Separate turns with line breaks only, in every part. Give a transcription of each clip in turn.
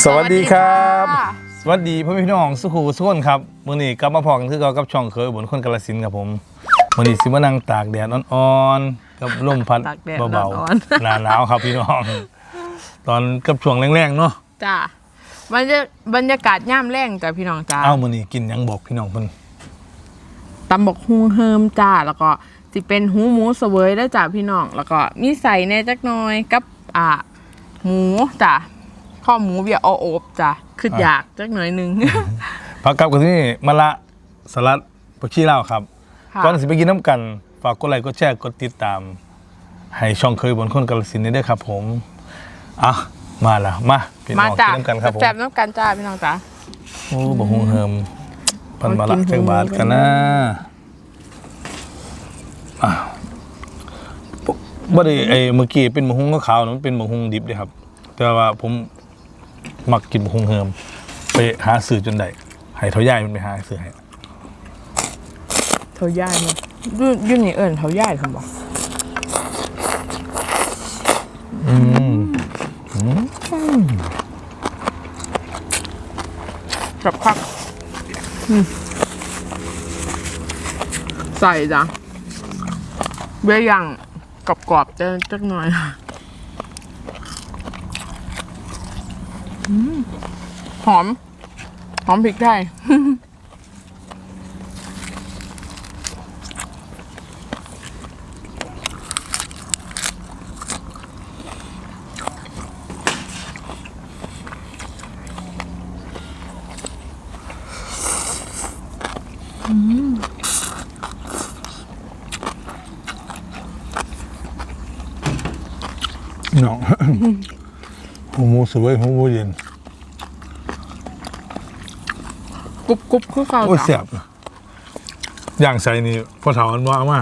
สวัสดีครับ
สวัสดีค่ะ
สวัสดีพ่อแม่พี่น้องสุขุสุขนครับมื้อนี้กลับมาพอกันคือเก่ากับช่องเคยบนคนกาลสินธุ์ครับผมมื้อนี้สิมานั่งตากแดดอ่อนๆกับลมพัด
ตากแดด
เบา
อ่อน
ๆหนาหนาวครับพี่น้อง ตอนกับช่วงแรงๆเนาะ
จ้าบรรยาบรรยากาศย่ามแรงจ้ะพี่น้องจ้า
เอ้ามื้อนี้กินหยังบอกพี่น้องเพิ่น
ตำบกฮุงเฮิมจ้าแล้วก็สิเป็นหูหมูเสวยได้วจ้าพี่น้องแล้วก็มีใส่แหน่จักหน่อยกับอ่าหมูจ้า ข้อหมูเบียร์เอาโอบจ้าคืออยากจักหน่อยหนึง
พักกับกันที่นี่มะละสลัดผักชีลาวครับ
ค่ะ
ก่อนสิไปกินน้ำกัน ฝากกดไลค์กดแชร์กดติดตาม ให้ช่องเคยบนคนกาลสินธุ์นี้ด้วยครับผมอะมาแล้วมาพี่น้
มา
อง
จ้า
กินน้ำกันครับผม
แซ่บๆน้ำกันจ้าพี่น้องจ้า
โอ้บะฮงเฮิมพันบาละ
มากิน
จักบาทกันนะอ้าวบ่ได้ไอ้เมื่อกี้เป็นบะฮงขาวๆนะมันเป็นบะฮงดิบเลยครับ แต่ว่าผม มักกินบะฮงเฮิมไปหาซื้อจนได้ให้เท่าย่ายมันไปหาซื้อให้
เท่าย่ายเนาะยุ่นยุ่นนี่เอิญเท่าย่ายทำบอก
อืม
กับพักอืมใส่จ้ะเบี้ยย่างกรอบๆจะจักหน่อยอื หอม หอมพริกไทย
น้องหูมูสวยหูหมูเย็น
ก รุบกรุบคือเก่า
โอ้ย
จ้ะ
แซ่บอย่างใส่นี่พอเถาอันว่ามา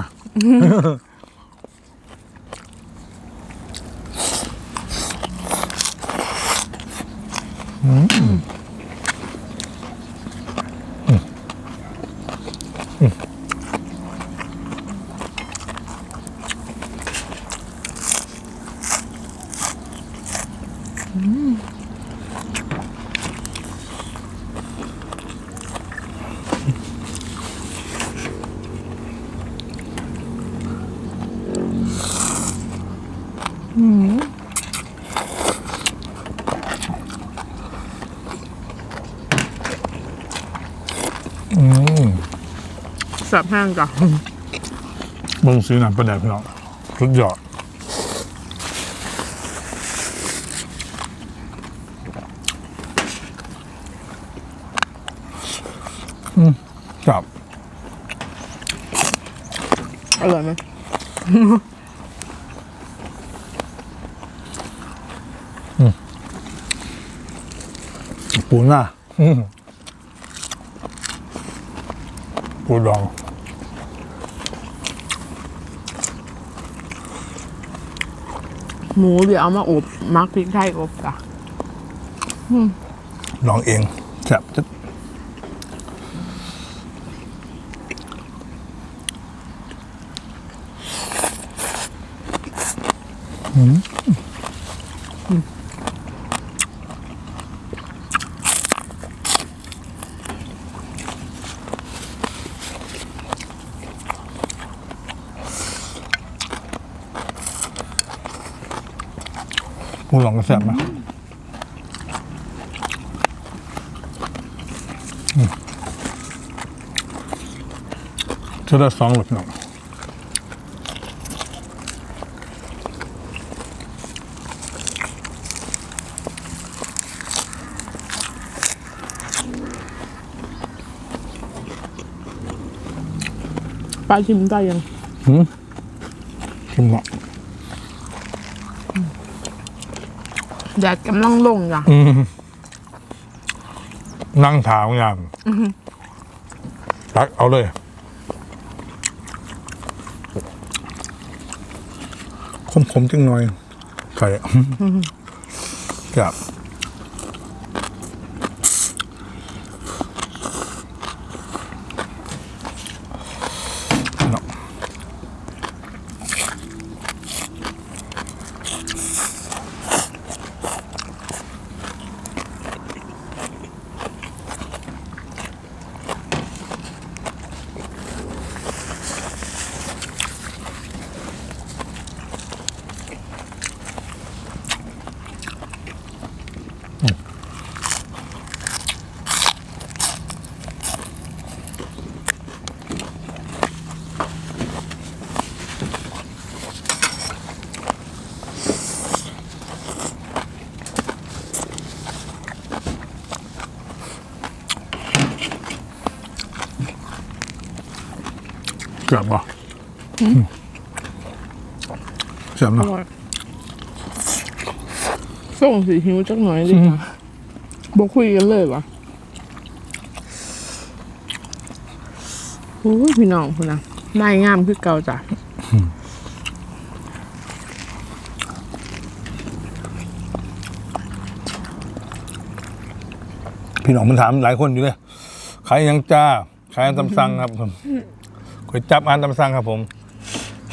อืม
แซ่บแห้งจ้ะ
เบิ่งซื้อหนังประแดกพี่น้องสุดยอดอืมครับ
อร่อยไหม
ปูหน้าอืมปูดอง
หมูเดี๋ยวเอามาอบมักพริกไทยอบจ้ะ
ลองเองแซ่บจะ ปูหลองก็แซ่บนะจะได้สองหลุดหน่อย
ปลาชิมได้ยัง
หืมชิมเนาะ
แดดกำลังลงจ้ะ
อืมนั่งถามอย่างตักเอาเลยคมๆจังหน่อยไข่ครับ กือบบ่เสียบ
อ
เนาะ
ร่อยส่งสีหิวจักหน่อยดิค่ะบอกคุยกันเลยวะโอ้ยพี่น้องคุณนะนายงามคือเก่าจ้ะ
พี่น้องมันถามหลายคนอยู่เลยขายยังจ้าขายอาหารตำสั่งครับผม ก๋วยจับอาหารตำสั่งครับผม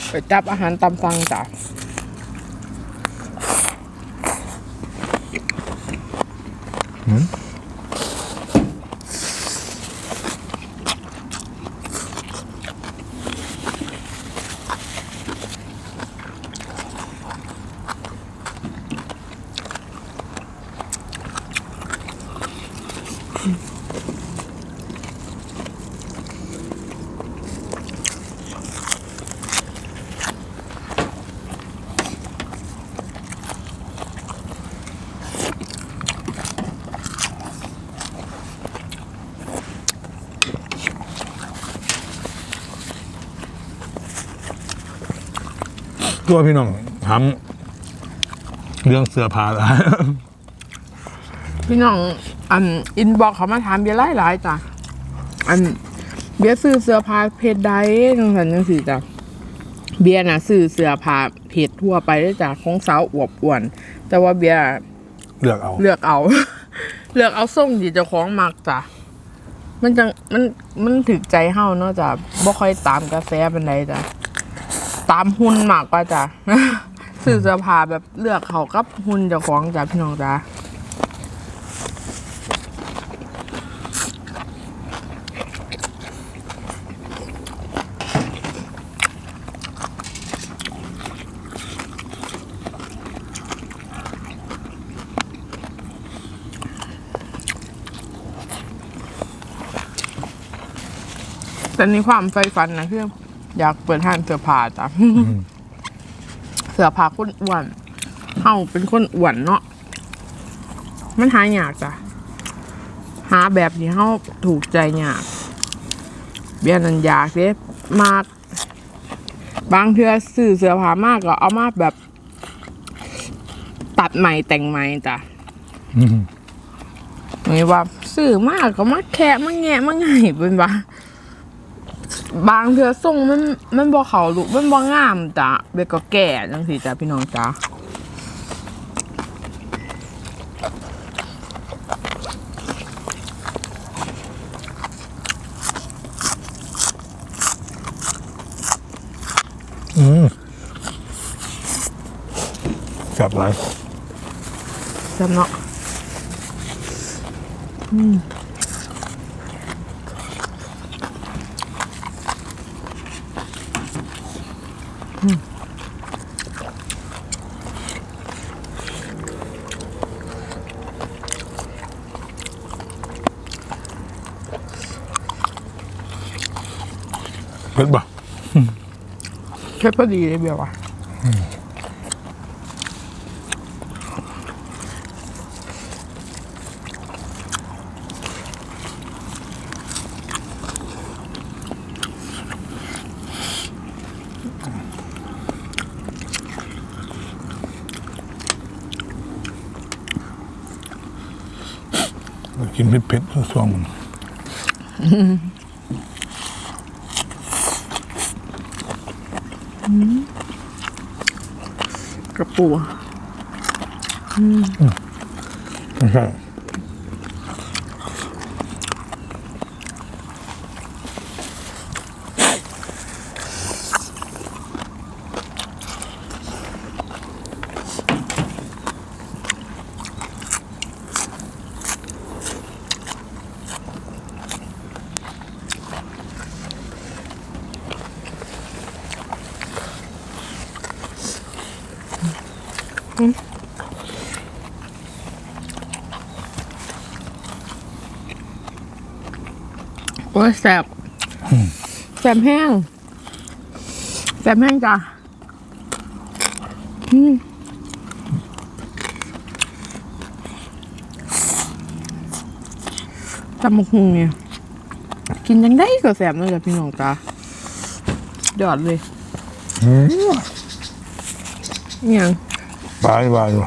ไปจับอาหารตามสั่งจ้ะ
ตัวพี่น้องถามเรื่องเสื้อผ้าแล้ว
พี่น้อง อันอินบอกเขามาถามเบียร์หลายๆจ้ะอันเบียร์ซื้อเสื้อผ้าเพจใดจังสันจังสีจ้ะเบียร์น่ะซื้อเสื้อผ้าเพจทั่วไปได้จ้ะของสาวอวบอ้วน แต่ว่าเบียร์
เลือกเอา
เลือกเอา เลือกเอาส่งที่เจ้าของมักจ้ะมันจังมันมันถึกใจเฮาเนาะจ้ะบ่ค่อยตามกระแสเป็นไรจ้ะ ตามหุ่นมากกว่าจ้ะซื้อเสื้อผ้าแบบเลือกเขากับหุ่นเจ้าของจ้ะพี่น้องจ้ะแต่ในความใฝ่ฝันนะคือ อยากเปิดห้างเสื้อผ้าจ้ะเสื้อผ้าคนอ้วนเฮาเป็นคนอ้วนเนาะมันหายากจ้ะหาแบบที่เฮาถูกใจยากเบียนันอยากเด้มาก บางเทื่อซื้อเสื้อผ้ามากก็เอามาแบบ ตัดใหม่แต่งใหม่จ้ะ
อืม
ไม่ว่าซื้อมากก็มาแคะมาแงะมาไงเป็นว่า บางเทือส่งมันมันบ่เขาลูกมันบ่งามจ้ะเบกก็แก่จังสิจ้ะพี่น้องจ้ะ
อืมกลับไร
จำเนาะ
เผ็ดบ่
แค่พอดีเลยเบียวว่ะ嗯
กินเผ็ดเผ็ดๆช่วงมัน
กระปู
ไม่ใช่
ยแสบแสบแห้งแสบแห้งจ้ะอืมตำบักหุงเนี่ย กินยังได้ก็แสบเลยจ้ะพี่น้องจ้ะยอดเลย
อืม
เนี่ยง
บายบายอยู่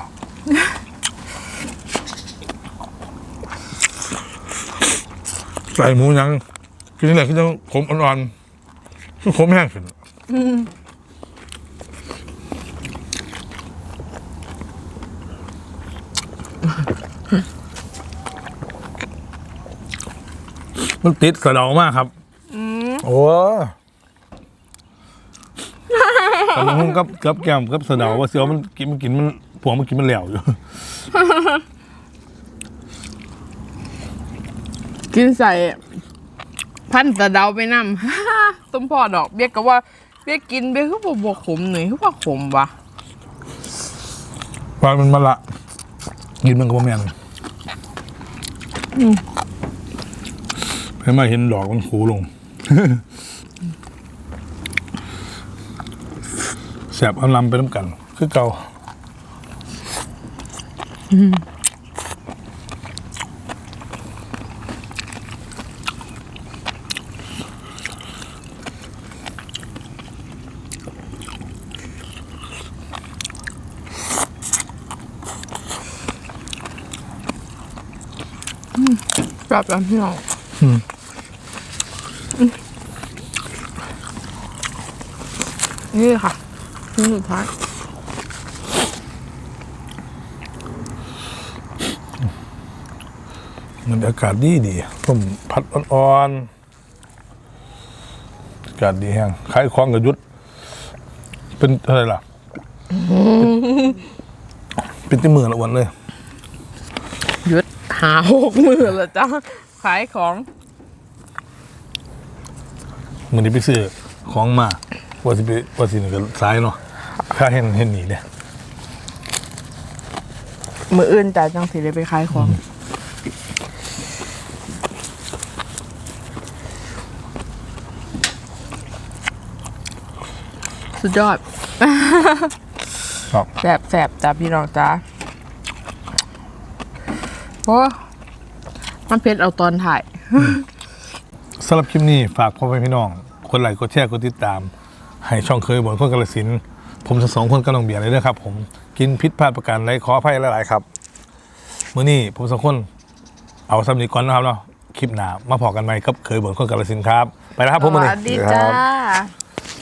ใส่หมูยัง กินอะไรก็จะขมอ่อนๆคือขมแห้งขึ้นมันติดกระเดามากครับโอ้ตอนนี้กับกับแก้มกับสะเดาว่าเสียวมันกินมันกินมันผัวมันกินมันแหลวอยู่
กินใส่ พันตะเดาไปนำต้มพอดอก เบี้ยก็ว่า เบี้ยกินเบี้ยคือบ่บ่ขมหน่อยคือว่าขมวะ
วางมันมาละกินมันก็บ่แม่นให้มาเห็นดอกมันขูลงแสบเอาลำไปน้ำกัน คือเก่า
แบบนั้นพี่น้องนี่ค่ะ นี่สุดท้าย
มันอากาศดีดีผมพัดอ่อนๆอากาศดีแห้งขายของกับยุด เป็นอะไรล่ะ เป็นที่มือละวันเลย
หยุดหาหกมือละจ้าขายของ
มือนี้ไปซื้อของมาว่าสิไปว่าสิหนึ่งกับซ้ายเนาะข้าเห็นเห็นหนีเนี่ย
มืออื่นจ่าจังสิได้ไปขายของสุดยอด
ครับ
แสบแสบจ้าพี่น้องจ้า โอ้มันเพชรเอาตอนถ่าย
สำหรับคลิปนี้ฝากพ่อแม่พี่น้อง คนไลค์กดแชร์กดติดตาม ให้ช่องเคยบนคนกาลสินธุ์ผมทั้งสองคนกำลังเบียร์เลยนะครับ ผมกินพิษพลาดประการไรขออภัยหลายๆครับมื้อนี้ผมสองคนเอาสำนีก่อนนะครับเนาะคลิปหน้ามาพอกันใหม่กับเคยบนคนกาลสินธุ์ครับ ไปแล้วครับผม
ส
มื้อ
วั
นี้
สดีจ้า